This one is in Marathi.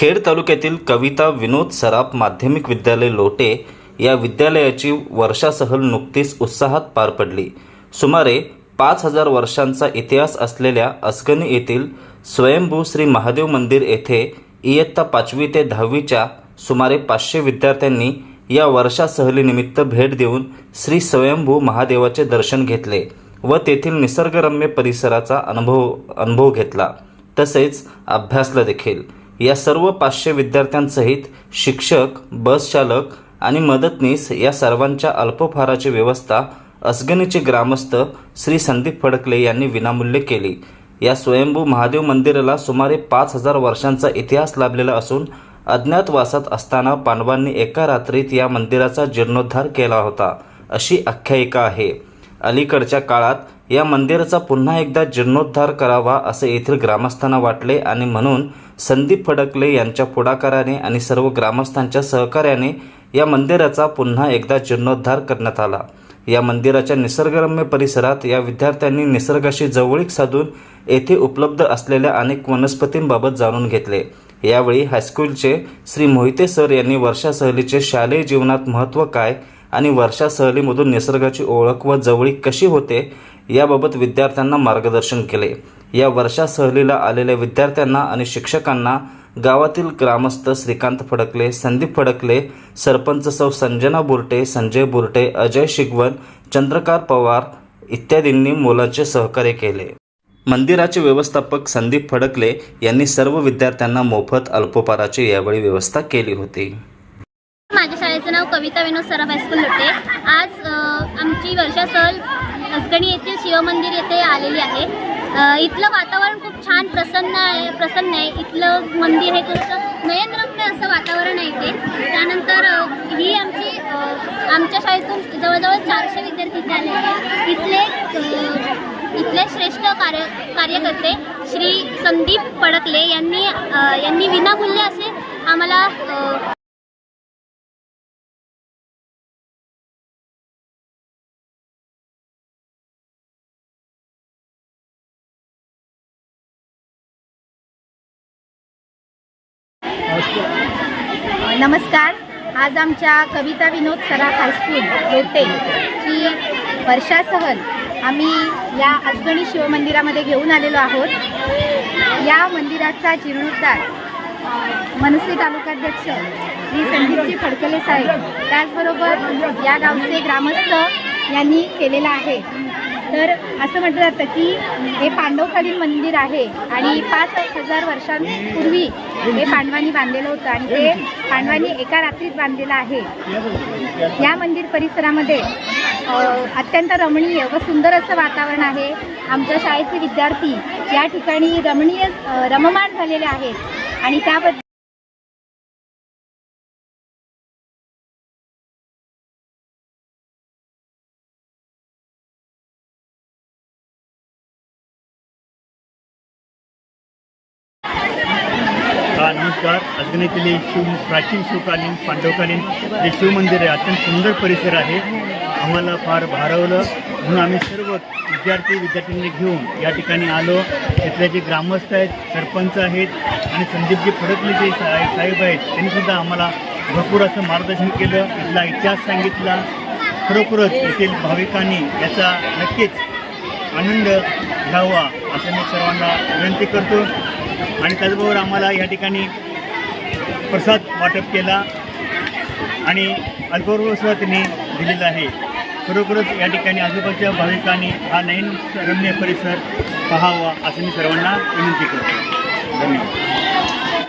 खेड तालुक्यातील कविता विनोद सराफ माध्यमिक विद्यालय लोटे या विद्यालयाची वर्षा सहल नुकतीच उत्साहात पार पडली. सुमारे पाच हजार वर्षांचा इतिहास असलेल्या अस्कनी येथील स्वयंभू श्री महादेव मंदिर येथे इयत्ता पाचवी ते दहावीच्या सुमारे पाचशे विद्यार्थ्यांनी या वर्षा सहलीनिमित्त भेट देऊन श्री स्वयंभू महादेवाचे दर्शन घेतले व तेथील निसर्गरम्य परिसराचा अनुभव अनुभव घेतला. तसेच अभ्यासला देखील. या सर्व पाचशे विद्यार्थ्यांसहित शिक्षक बस चालक आणि मदतनीस या सर्वांच्या अल्पफाराची व्यवस्था असगणीचे ग्रामस्थ श्री संदीप फडकले यांनी विनामूल्य केली. या स्वयंभू महादेव मंदिराला सुमारे पाच हजार वर्षांचा इतिहास लाभलेला असून अज्ञातवासात असताना पांडवांनी एका रात्रीत या मंदिराचा जीर्णोद्धार केला होता अशी आख्यायिका आहे. अलीकडच्या काळात या मंदिराचा पुन्हा एकदा जीर्णोद्धार करावा असे येथील ग्रामस्थांना वाटले आणि म्हणून संदीप फडकले यांच्या पुढाकाराने आणि सर्व ग्रामस्थांच्या सहकार्याने या मंदिराचा पुन्हा एकदा जीर्णोद्धार करण्यात आला. या मंदिराच्या निसर्गरम्य परिसरात या विद्यार्थ्यांनी निसर्गाशी जवळीक साधून येथे उपलब्ध असलेल्या अनेक वनस्पतींबाबत जाणून घेतले. यावेळी हायस्कूलचे श्री मोहिते सर यांनी वर्षा सहलीचे शालेय जीवनात महत्त्व काय आणि वर्षा सहलीमधून निसर्गाची ओळख व जवळीक कशी होते याबाबत विद्यार्थ्यांना मार्गदर्शन केले. या वर्षा सहलीला आलेल्या विद्यार्थ्यांना आणि शिक्षकांना गावातील ग्रामस्थ श्रीकांत फडकले संदीप फडकले सरपंच सौ संजना बुरटे संजय बुरटे अजय शिगवण चंद्रकार पवार इत्यादींनी मोलाचे सहकार्य केले. मंदिराचे व्यवस्थापक संदीप फडकले यांनी सर्व विद्यार्थ्यांना मोफत अल्पोपाराची यावेळी व्यवस्था केली होती. कविता विनोद सराफ हायस्कूल होते आज आमची वर्षा सहल हसगणी येथील शिवमंदिर येथे आलेली आहे. इथलं वातावरण खूप छान प्रसन्न आहे प्रसन्न आहे. इथलं मंदिर हे कसं नयनरम्य असं वातावरण आहे इथे. त्यानंतर ही आमची आमच्या शाळेतून जवळजवळ चारशे विद्यार्थी इथे आले आहेत. इथले इथले श्रेष्ठ कार्य कार्यकर्ते श्री संदीप पडकले यांनी यांनी विनामूल्य असे आम्हाला नमस्कार. आज आमच्या कविता विनोद सराफ हायस्कूल लोटे ची वर्षा सहल आम्ही या अजगणी शिवमंदिरामध्ये घेऊन आलेलो आहोत. या मंदिराचा जीर्णोद्धार मनसे तालुकाध्यक्ष श्री संदीपजी फडकले साहेब त्याचबरोबर या गावचे ग्रामस्थ यांनी केलेला आहे. तर असं म्हटलं जातं की हे पांडवकालीन मंदिर आहे आणि पाच हजार वर्षांपूर्वी हे पांडवांनी बांधलेलं होतं आणि ते पांडवांनी एका रात्रीत बांधलेलं आहे. या मंदिर परिसरामध्ये अत्यंत रमणीय व सुंदर असं वातावरण आहे. आमच्या शाळेचे विद्यार्थी या ठिकाणी रमणीय रममाण झालेले आहेत आणि त्याबद्दल नमस्कार. अजून अजगणीतील शिव प्राचीन शिवकालीन पांडवकालीन जे शिवमंदिर आहे अत्यंत सुंदर परिसर आहे. आम्हाला फार भारावलं. म्हणून आम्ही सर्व विद्यार्थी विद्यार्थ्यांनी घेऊन या ठिकाणी आलो. तिथले जे ग्रामस्थ आहेत सरपंच आहेत आणि संदीपजी फडकले जे सा- साहेब आहेत त्यांनीसुद्धा आम्हाला भरपूर असं मार्गदर्शन केलं. इथला इतिहास सांगितला. खरोखरच येथील भाविकांनी याचा नक्कीच आनंद घ्यावा असं मी सर्वांना विनंती करतो. आणि त्याचबरोबर आम्हाला या ठिकाणी प्रसाद वाटप केला आणि अल्पवृत्व त्यांनी दिलेला आहे. खरोखरच या ठिकाणी आजूबाजूच्या भाविकांनी हा नयन रम्य परिसर पाहावा असं मी सर्वांना विनंती करतो. धन्यवाद.